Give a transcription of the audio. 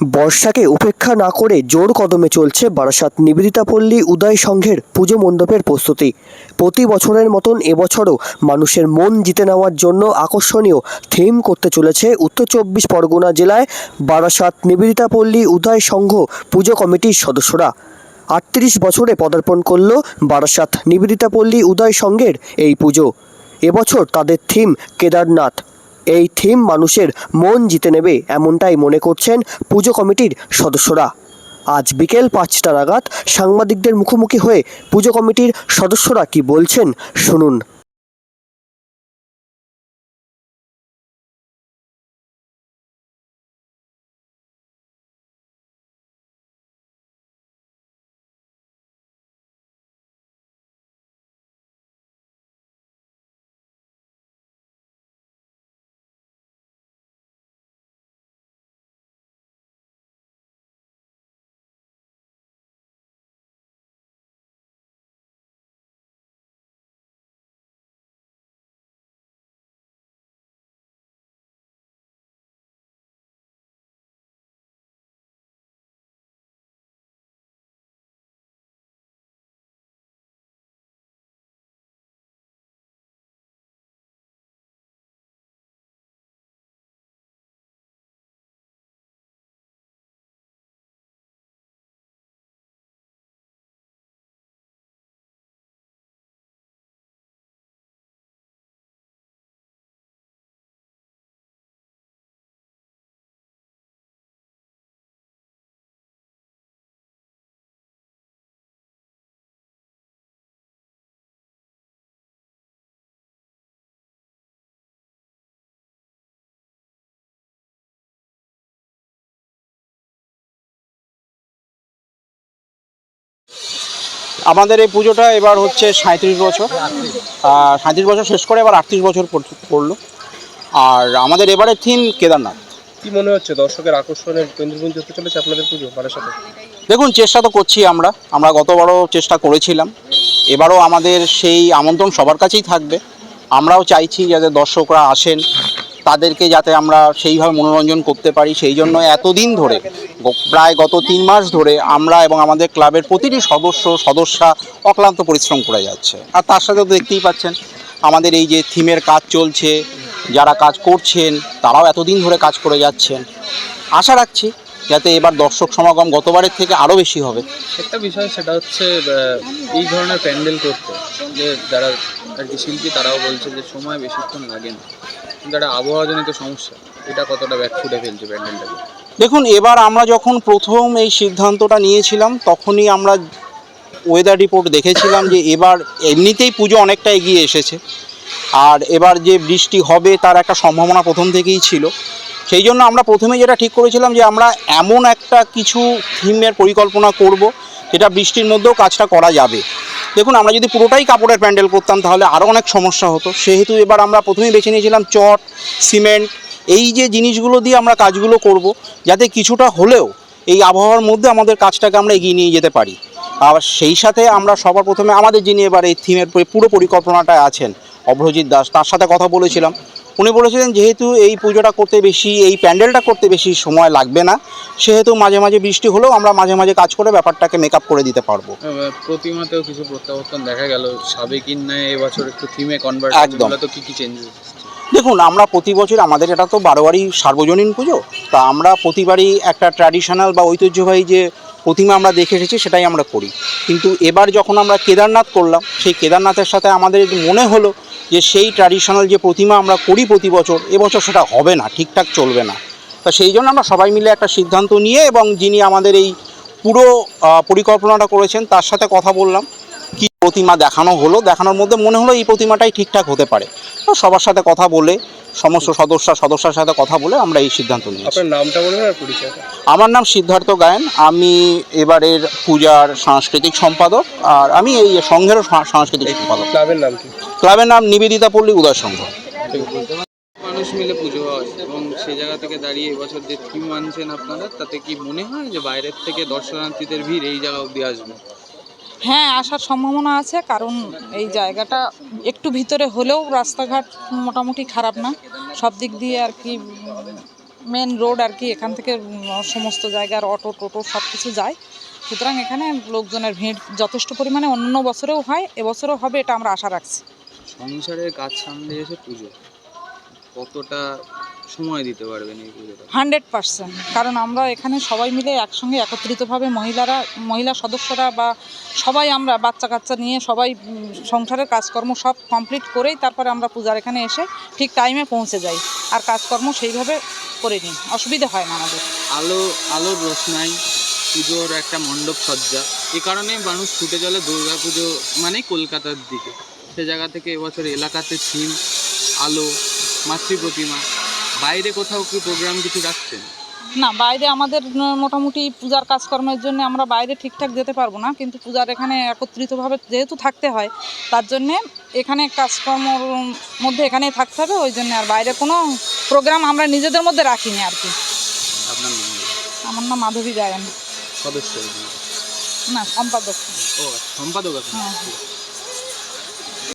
বর্ষাকে উপেক্ষা না করে জোর কদমে চলছে বারাসাত নিবেদিতাপল্লী উদয় সংঘের পুজো মণ্ডপের প্রস্তুতি। প্রতি বছরের মতন এবছরও মানুষের মন জিতে নেওয়ার জন্য আকর্ষণীয় থিম করতে চলেছে উত্তর চব্বিশ পরগনা জেলায় বারাসাত নিবেদিতাপল্লী উদয় সংঘ পুজো কমিটির সদস্যরা। আটত্রিশ বছরে পদার্পণ করল বারাসাত নিবেদিতাপল্লী উদয় সংঘের এই পুজো। এবছর তাদের থিম কেদারনাথ। এই থিম মানুষের মন জিতে নেবে এমনটাই মনে করছেন পুজো কমিটির সদস্যরা। আজ বিকেল পাঁচটা নাগাদ সাংবাদিকদের মুখোমুখি হয়ে পুজো কমিটির সদস্যরা কি বলছেন শুনুন। আমাদের এই পুজোটা এবার হচ্ছে সাঁত্রিশ বছর। আর সাঁত্রিশ বছর শেষ করে এবার আটত্রিশ বছর পড়ল। আর আমাদের এবারের থিম কেদারনাথ। কি মনে হচ্ছে দর্শকের আকর্ষণের কেন্দ্রবিন্দু হতে চলেছে আপনাদের পুজো বারাসাতে দেখুন চেষ্টা তো করছি আমরা। আমরা গতবারও চেষ্টা করেছিলাম। এবারও আমাদের সেই আমন্ত্রণ সবার কাছেই থাকবে। আমরাও চাইছি যাতে দর্শকরা আসেন। তাদেরকে যাতে আমরা সেইভাবে মনোরঞ্জন করতে পারি, সেই জন্য এতদিন ধরে প্রায় গত তিন মাস ধরে আমরা এবং আমাদের ক্লাবের প্রতিটি সদস্য, সদস্যা অক্লান্ত পরিশ্রম করে যাচ্ছে। আর তার সাথে তো দেখতেই পাচ্ছেন, আমাদের এই যে থিমের কাজ চলছে, যারা কাজ করছেন, তারাও এতদিন ধরে কাজ করে যাচ্ছেন। আশা রাখছি যাতে এবার দর্শক সমাগম গতবারের থেকে আরও বেশি হবে। একটা বিষয় সেটা হচ্ছে এই ধরনের প্যান্ডেল করতে, যে যারা আর কি শিল্পী, তারাও বলছে যে সময় বেশিক্ষণ লাগে না। আবহাওয়াজনিত সমস্যা। এটা কতটা ব্যাক ফুটে ফেলছে প্যান্ডেলটাকে? দেখুন, এবার আমরা যখন প্রথম এই সিদ্ধান্তটা নিয়েছিলাম, তখনই আমরা ওয়েদার রিপোর্ট দেখেছিলাম যে এবার এমনিতেই পুজো অনেকটা এগিয়ে এসেছে। আর এবার যে বৃষ্টি হবে তার একটা সম্ভাবনা প্রথম থেকেই ছিল। সেই জন্য আমরা প্রথমে যেটা ঠিক করেছিলাম যে আমরা এমন একটা কিছু থিমের পরিকল্পনা করব, যেটা বৃষ্টির মধ্যেও কাজটা করা যাবে। দেখুন, আমরা যদি পুরোটাই কাপড়ের প্যান্ডেল করতাম, তাহলে আরও অনেক সমস্যা হতো। সেহেতু এবার আমরা প্রথমেই বেছে নিয়েছিলাম চট, সিমেন্ট, এই যে জিনিসগুলো দিয়ে আমরা কাজগুলো করব, যাতে কিছুটা হলেও এই আবহাওয়ার মধ্যে আমাদের কাজটাকে আমরা এগিয়ে নিয়ে যেতে পারি। আর সেই সাথে আমরা সবার প্রথমে আমাদের যিনি এবার এই থিমের পুরো পরিকল্পনাটা আছেন, অভ্রজিৎ দাস, তার সাথে কথা বলেছিলাম। উনি বলেছিলেন যেহেতু এই পুজোটা করতে বেশি এই প্যান্ডেলটা করতে বেশি সময় লাগবে না সেহেতু মাঝে মাঝে বৃষ্টি হলেও আমরা মাঝে মাঝে কাজ করে ব্যাপারটাকে মেকআপ করে দিতে পারব। প্রতিমাতেও কিছু প্রত্যাবর্তন দেখা গেল সাবেকিন নয় এবছর একটু থিমে কনভার্ট একদম। তো কি কি চেঞ্জেস দেখুন আমরা প্রতি বছর আমাদের এটা তো বারোয়ারি সার্বজনীন পুজো তা আমরা প্রতিবারই একটা ট্র্যাডিশনাল বা ঐতিহ্যবাহী যে প্রতিমা আমরা দেখে এসেছি সেটাই আমরা করি। কিন্তু এবার যখন আমরা কেদারনাথ করলাম সেই কেদারনাথের সাথে আমাদের মনে হলো যে সেই ট্র্যাডিশনাল যে প্রতিমা আমরা করি প্রতি বছর এবছর সেটা হবে না ঠিকঠাক চলবে না। তা সেই জন্য আমরা সবাই মিলে একটা সিদ্ধান্ত নিয়ে এবং যিনি আমাদের এই পুরো পরিকল্পনাটা করেছেন তার সাথে কথা বললাম। কি প্রতিমা দেখানো হলো দেখানোর মধ্যে মনে হলো এই প্রতিমাটাই ঠিকঠাক হতে পারে। তো সবার সাথে কথা বলে সমস্ত সদস্য সদস্যের সাথে কথা বলে আমরা এই সিদ্ধান্ত নিয়েছি। নামটা আমার নাম সিদ্ধার্থ গায়ন। আমি এবারের পূজার সাংস্কৃতিক সম্পাদক। আর আমি এই সংঘেরও সাংস্কৃতিক সম্পাদক। ক্লাবের নাম কি? ক্লাবের নাম নিবেদিতা পল্লী উদয় সংঘ। মানুষ মিলে পুজো হয় এবং সেই জায়গা থেকে দাঁড়িয়ে এবছর যে থিম আনছেন আপনারা তাতে কি মনে হয় যে বাইরের থেকে দর্শনার্থীদের ভিড় এই জায়গা অবধি আসবে? হ্যাঁ আসার সম্ভাবনা আছে কারণ এই জায়গাটা একটু ভিতরে হলেও রাস্তাঘাট মোটামুটি খারাপ না। সব দিক দিয়ে আর কি মেন রোড আর কি এখান থেকে সমস্ত জায়গার অটো টোটো সব কিছু যায়। সুতরাং এখানে লোকজনের ভিড় যথেষ্ট পরিমাণে অন্য বছরেও হয় এবছরও হবে এটা আমরা আশা রাখছি। সংসারের কাজ সামনে এসে পুজো। কতটা সময় দিতে পারবেন এই পুজোটা? Hundred percent. কারণ আমরা এখানে সবাই মিলে একসঙ্গে একত্রিতভাবে মহিলারা মহিলা সদস্যরা বা সবাই আমরা বাচ্চা কাচ্চা নিয়ে সবাই সংসারের কাজকর্ম সব কমপ্লিট করেই তারপরে আমরা পূজার এখানে এসে ঠিক টাইমে পৌঁছে যাই। আর কাজকর্ম সেইভাবে করে নিই। অসুবিধা হয় না আমাদের। আলো আলোর রোশনাই পুজোর একটা মণ্ডপ সজ্জা। এ কারণে মানুষ ছুটে চলে দুর্গা পুজো মানে কলকাতার দিকে। সে জায়গা থেকে এবছর এলাকাতে থিম আলো মাতৃ প্রতিমা বাইরে কোথাও কি প্রোগ্রাম কিছু রাখছেন না বাইরে আমাদের মোটামুটি পূজার কাজকর্মের জন্য আমরা বাইরে ঠিকঠাক যেতে পারব না কিন্তু পূজার এখানে একত্রিতভাবে যেহেতু থাকতে হয় তার জন্যে এখানে কাজকর্মর মধ্যে এখানেই থাকতে হবে ওই জন্য আর বাইরে কোনো প্রোগ্রাম আমরা নিজেদের মধ্যে রাখিনি আর কি। আমার নাম মাধবী গায়ন সদস্য না সম্পাদক। ও সম্পাদক হ্যাঁ।